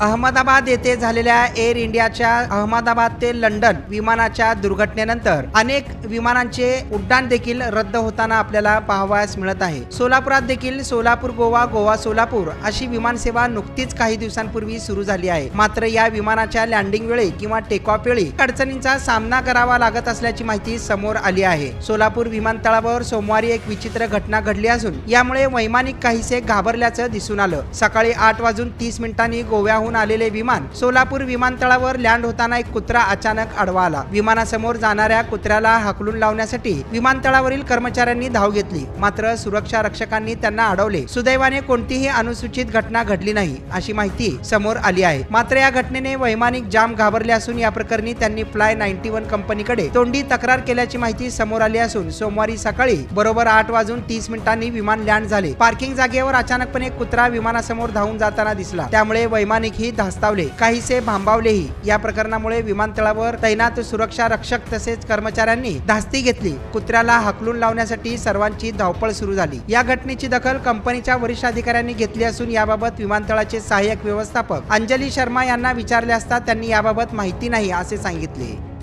अहमदाबाद येथे झालेल्या एअर इंडियाच्या अहमदाबाद ते लंडन विमानाच्या दुर्घटनेनंतर अनेक विमानांचे उड्डाण देखील रद्द होताना आपल्याला पाहावयास मिळत आहे. सोलापुरात देखील सोलापूर गोवा गोवा सोलापूर अशी विमानसेवा नुकतीच काही दिवसांपूर्वी सुरू झाली आहे. मात्र या विमानाच्या लँडिंग वेळी किंवा टेक ऑफ वेळी अडचणींचा सामना करावा लागत असल्याची माहिती समोर आली आहे. सोलापूर विमानतळावर सोमवारी एक विचित्र घटना घडली असून यामुळे वैमानिक काहीसे घाबरल्याचं दिसून आलं. सकाळी आठ वाजून तीस मिनिटांनी गोव्या गोव्याहून आलेले विमान सोलापूर विमानतळावर लँड होताना एक कुत्रा अचानक अडवा आला. विमानासमोर जाणाऱ्या कुत्र्याला हाकलून लावण्यासाठी विमानतळावरील कर्मचाऱ्यांनी धाव घेतली. मात्र सुरक्षा रक्षकांनी त्यांना अडवले. सुदैवाने कोणतीही अनुसूचित घटना घडली नाही अशी माहिती समोर आली आहे. मात्र या घटनेने वैमानिक जाम घाबरले असून या प्रकरणी त्यांनी फ्लाय नाईन्टी वन कंपनीकडे तोंडी तक्रार केल्याची माहिती समोर आली असून सोमवारी सकाळी बरोबर आठ वाजून तीस मिनिटांनी विमान लँड झाले. पार्किंग जागेवर अचानकपणे कुत्रा विमानासमोर धावून जाताना दिसला. त्यामुळे वैमानिक वैमानिकही धास्तावले. काहीसे भांबावलेही. या प्रकरणामुळे विमानतळावर तैनात सुरक्षा रक्षक तसेच कर्मचाऱ्यांनी धास्ती घेतली. कुत्र्याला हाकलून लावण्यासाठी सर्वांची धावपळ सुरू झाली. या घटनेची दखल कंपनीच्या वरिष्ठ अधिकाऱ्यांनी घेतली असून याबाबत विमानतळाचे सहाय्यक व्यवस्थापक अंजली शर्मा यांना विचारले असता त्यांनी याबाबत माहिती नाही असे सांगितले.